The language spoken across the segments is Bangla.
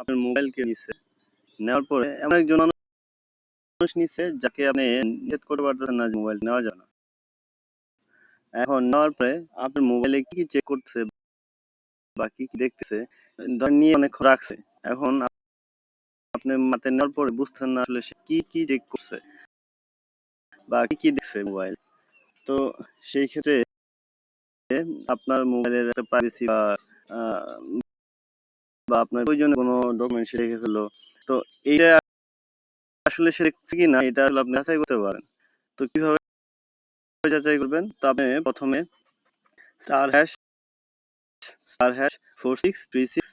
আপনার মোবাইলকে নিচ্ছে নেওয়ার পরে এমন একজন মানুষ নিচ্ছে যাকে আপনি নিষেধ করতে পারতেছেন না যে মোবাইল নেওয়া যাবে না। এখন নেওয়ার পরে আপনার মোবাইলে কি কি চেক করতেছে বা কি কি দেখতেছে ধর নিয়ে অনেক রাখছে। এখন আপনি মাতে নেওয়ার পরে বুঝতেছেন না আসলে সে কি কি চেক করছে বা কি কি দেখছে মোবাইল। তো সেই ক্ষেত্রে আপনার মোবাইলের একটা প্রাইভেসি বা বা আপনার প্রয়োজনে কোনো ডকুমেন্ট সে রেখে ফেলল। তো এইটা আসলে সে দেখছে কি না, এটা আসলে আপনি যাচাই করতে পারেন। তো কীভাবে যাচাই করবেন? তো আপনি প্রথমে star hash star hash four six three six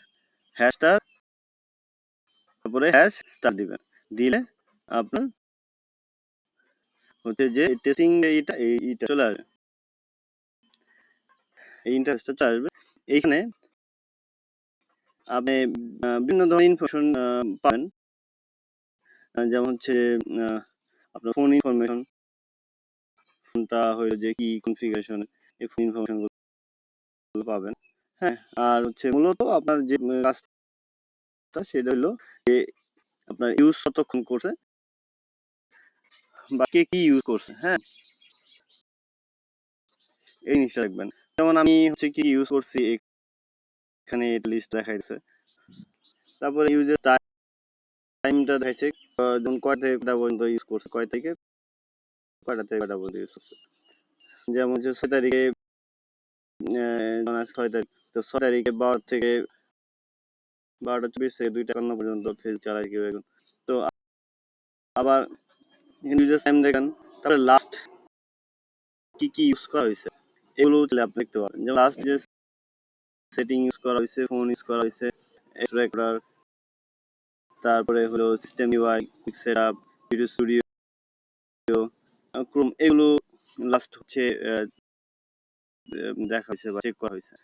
hash star তারপরে হ্যাশ স্টার দিবেন। দিলে আপনার হচ্ছে যে টেস্টিং এইটা এই- এইটা চলে আসবে। এই ইন্টারেস্টটা চলে আসবে। এইখানে আপনি বিভিন্ন ধরনের ইনফরমেশন পাবেন। যেমন হচ্ছে আপনার ফোন ইনফরমেশন ফোনটা হয়ে যে কি কনফিগারেশন এই ফোন ইনফরমেশন পাবেন। হ্যাঁ আর হচ্ছে মূলত আপনার যে কাজটা, সেটা হলো যে আপনার ইউজ কতক্ষণ করছে বা কে কি ইউজ করছে হ্যাঁ। এই জিনিসটা দেখবেন। যেমন আমি হচ্ছে কি ইউজ করছি এখানে লিস্ট দেখাইছে। তারপরে ইউজের টাইমটা দেখাইছে যেমন কয় থেকে কয়টা পর্যন্ত ইউজ করছে, কয় থেকে কয়টা থেকে কয়টা পর্যন্ত ইউজ করছে। যেমন হচ্ছে ছয় তারিখে ছয় তারিখ, তো ছয় তারিখে বারো থেকে বারোটা চব্বিশ থেকে দুইটা একান্ন পর্যন্ত ফেস চালাই কেউ এখন তো আবার ইউজার টাইম দেখেন, তারপরে লাস্ট কি কি ইউজ করা হয়েছে, এগুলো আপনি দেখতে পারেন যেমন লাস্ট যে সেটিং ইউজ করা হয়েছে, ফোন ইউজ করা হয়েছে, এক্স তারপরে হলো system UI quick setup video studio Chrome এগুলো লাস্ট হচ্ছে দেখা হয়েছে বা চেক করা হয়েছে।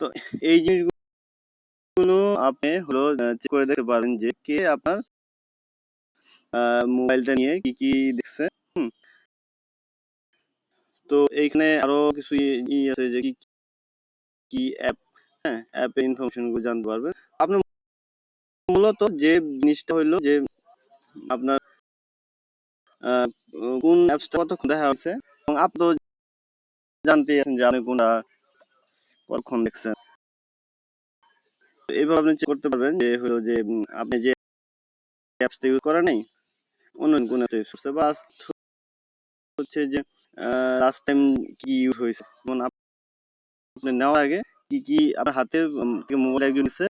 তো এই জিনিসগুলো আপনি হলো চেক করে দেখতে পারেন যে কে আপনার মোবাইলটা নিয়ে কি কি দেখছে। তো এইখানে আরও কিছু আছে যে কি কি অ্যাপ হ্যাঁ অ্যাপের ইনফরমেশন জানতে পারবেন। আপনার মূলত যে জিনিসটা হইল যে আপনার কোন অ্যাপসটা কতক্ষণ দেখা হয়েছে এবং আপনি তো জানতে আছেন যে আপনি কোনটা কতক্ষণ দেখছেন। এইভাবে আপনি চেক করতে পারবেন যে হলো যে আপনি যে অ্যাপসটা ইউজ করা নেই, অন্য কোন অ্যাপস বা হচ্ছে যে লাস্ট টাইম কি ইউজ হয়েছে। যেমন আপনি নেওয়ার আগে কি কি আপনার হাতে মোবাইল একজন নিচ্ছে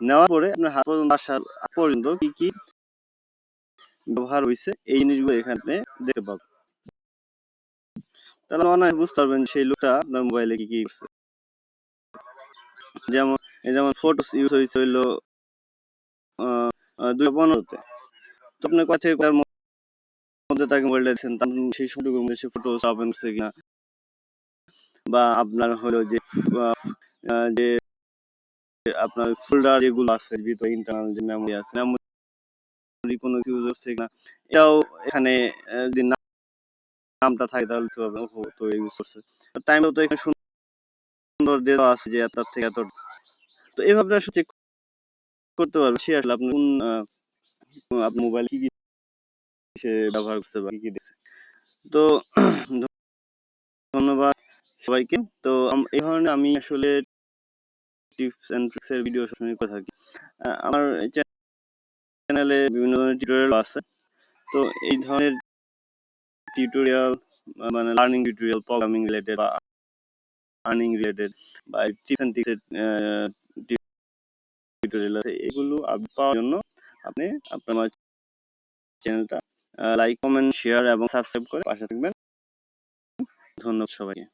নেওয়ার পরে আপনার হাত পর্যন্ত আসার পর্যন্ত কি কি ব্যবহার হয়েছে এই জিনিসগুলো এখানে দেখতে পাবেন। তাহলে হয় বুঝতে পারবেন সেই লোকটা আপনার মোবাইলে কি কি করছে। যেমন যেমন ফটোস ইউজ হয়েছে হইল দুই পনেরোতে। তো আপনি কথা মধ্যে তাকে মোবাইলটা দিচ্ছেন সেই মধ্যে সে ফটো ওপেন করছে কিনা? বা আপনার হলো যে যে আপনার ফোল্ডার যেগুলো আছে, ভিতরে ইন্টারনাল যে মেমোরি আছে মেমোরি কোনো ইউজ হচ্ছে কিনা, এটাও এখানে যদি নামটা থাকে তাহলে তো তো ইউজ করছে। টাইমও তো এখানে সুন্দর দেওয়া আছে যে এত থেকে এত তো এইভাবে আসলে চেক করতে পারবেন সে আসলে আপনি কোন আপনার মোবাইল কি কি সে ব্যবহার করছে বা কি কি দিচ্ছে। তো সবাইকে। তো এই ধরনের আমি আসলে টিপস এন্ড ট্রিক্স এর ভিডিও সবসময় করে থাকি। আমার চ্যানেলে বিভিন্ন ধরনের টিউটোরিয়াল আছে। তো এই ধরনের টিউটোরিয়াল মানে লার্নিং টিউটোরিয়াল প্রোগ্রামিং রিলেটেড বা আর্নিং রিলেটেড বা টিপস এন্ড ট্রিক্স টিউটোরিয়াল আছে। এগুলো পাওয়ার জন্য আপনি আপনার চ্যানেলটা লাইক কমেন্ট শেয়ার এবং সাবস্ক্রাইব করে পাশে থাকবেন। ধন্যবাদ সবাইকে।